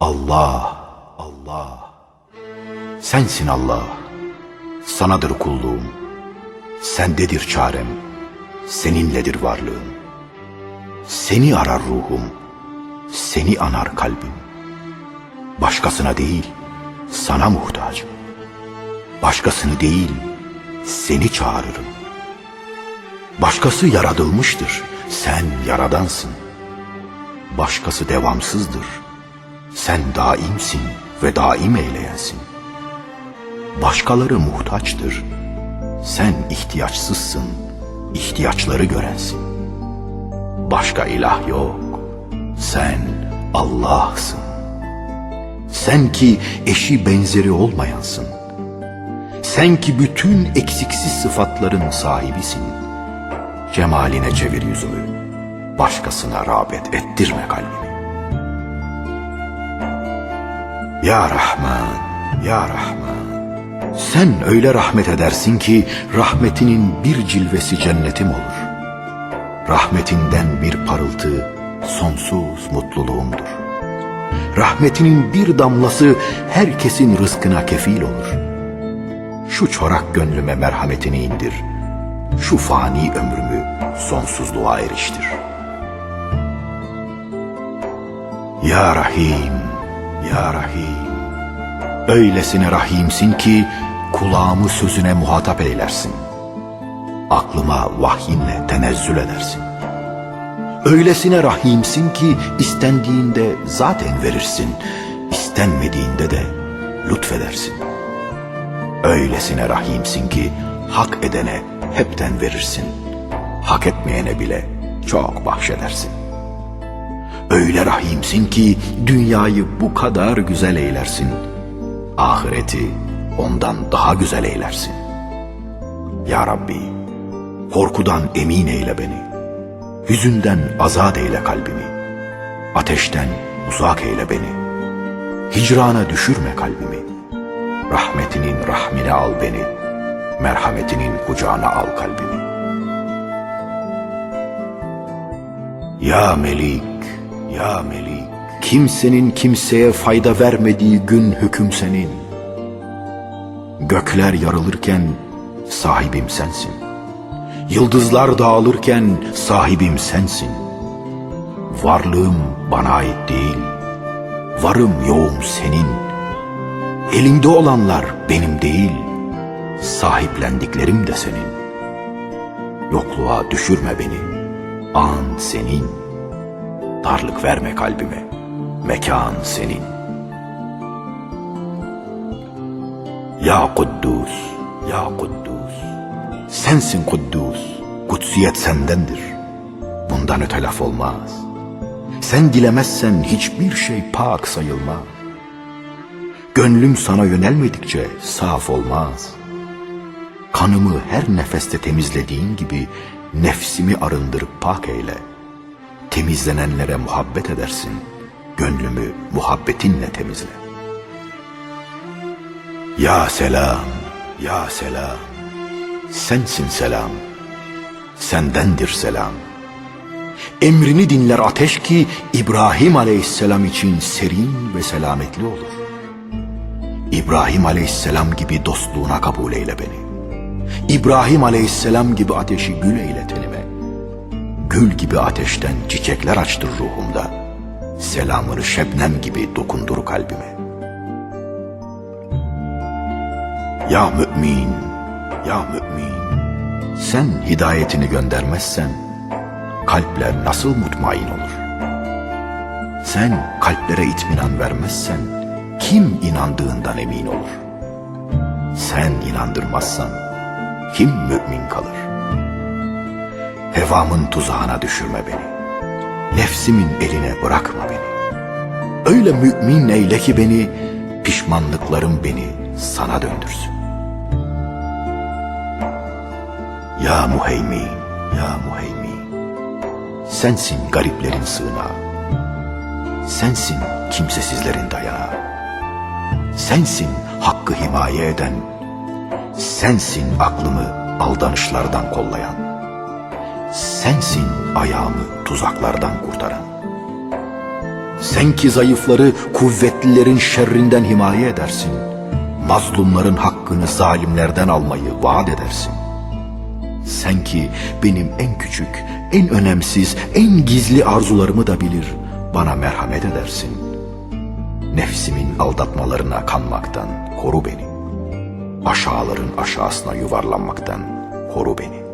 Allah, Allah. Sensin Allah. Sanadır kulluğum. Sendedir çarem. Seninledir varlığım. Seni arar ruhum. Seni anar kalbim. Başkasına değil, sana muhtacım. Başkasını değil, seni çağırırım. Başkası yaratılmıştır, sen yaradansın. Başkası devamsızdır, sen daimsin ve daim eyleyensin. Başkaları muhtaçtır, sen ihtiyaçsızsın, ihtiyaçları görensin. Başka ilah yok, sen Allah'sın. Sen ki eşi benzeri olmayansın. Sen ki bütün eksiksiz sıfatların sahibisin. Cemaline çevir yüzümü. Başkasına rağbet ettirme kalbimi. Ya Rahman, Ya Rahman. Sen öyle rahmet edersin ki rahmetinin bir cilvesi cennetim olur. Rahmetinden bir parıltı sonsuz mutluluğumdur. Rahmetinin bir damlası herkesin rızkına kefil olur. Şu çorak gönlüme merhametini indir. Şu fani ömrümü sonsuzluğa eriştir. Ya Rahim, Ya Rahim. Öylesine rahimsin ki kulağımı sözüne muhatap eylersin. Aklıma vahyinle tenezzül edersin. Öylesine rahimsin ki istendiğinde zaten verirsin, istenmediğinde de lütfedersin. Öylesine rahimsin ki hak edene hepten verirsin, hak etmeyene bile çok bahşedersin. Öyle rahimsin ki dünyayı bu kadar güzel eylersin, ahireti ondan daha güzel eylersin. Ya Rabbi, korkudan emin eyle beni.'' Hüzünden azat eyle kalbimi. Ateşten uzak eyle beni. Hicrana düşürme kalbimi. Rahmetinin rahmine al beni. Merhametinin kucağına al kalbimi. Ya Melik, ya Melik. Kimsenin kimseye fayda vermediği gün hüküm senin. Gökler yarılırken sahibim sensin. Yıldızlar dağılırken sahibim sensin. Varlığım bana ait değil. Varım yoğum senin. Elimde olanlar benim değil. Sahiplendiklerim de senin. Yokluğa düşürme beni. An senin. Darlık verme kalbime. Mekan senin. Ya Kuddus, Ya Kuddus. Sensin Kuddus, kutsiyet sendendir. Bundan öte laf olmaz. Sen dilemezsen hiçbir şey pak sayılmaz. Gönlüm sana yönelmedikçe saf olmaz. Kanımı her nefeste temizlediğin gibi nefsimi arındırıp pak eyle. Temizlenenlere muhabbet edersin. Gönlümü muhabbetinle temizle. Ya selam, ya selam. Sensin selam, sendendir selam. Emrini dinler ateş ki İbrahim aleyhisselam için serin ve selametli olur. İbrahim aleyhisselam gibi dostluğuna kabul eyle beni. İbrahim aleyhisselam gibi ateşi gül eyle tenime. Gül gibi ateşten çiçekler açtır ruhumda. Selamını şebnem gibi dokundur kalbime. Ya mümin, ya mümin, sen hidayetini göndermezsen kalpler nasıl mutmain olur? Sen kalplere itminan vermezsen kim inandığından emin olur? Sen inandırmazsan kim mümin kalır? Hevamın tuzağına düşürme beni. Nefsimin eline bırakma beni. Öyle mümin eyle ki beni, pişmanlıklarım beni sana döndürsün. Ya Muheymin, Ya Muheymin. Sensin gariplerin sığınağı. Sensin kimsesizlerin dayanağı. Sensin hakkı himaye eden. Sensin aklımı aldanışlardan kollayan. Sensin ayağımı tuzaklardan kurtaran. Sen ki zayıfları kuvvetlilerin şerrinden himaye edersin. Mazlumların hakkını zalimlerden almayı vaat edersin. Sen ki benim en küçük, en önemsiz, en gizli arzularımı da bilir, bana merhamet edersin. Nefsimin aldatmalarına kanmaktan koru beni. Aşağıların aşağısına yuvarlanmaktan koru beni.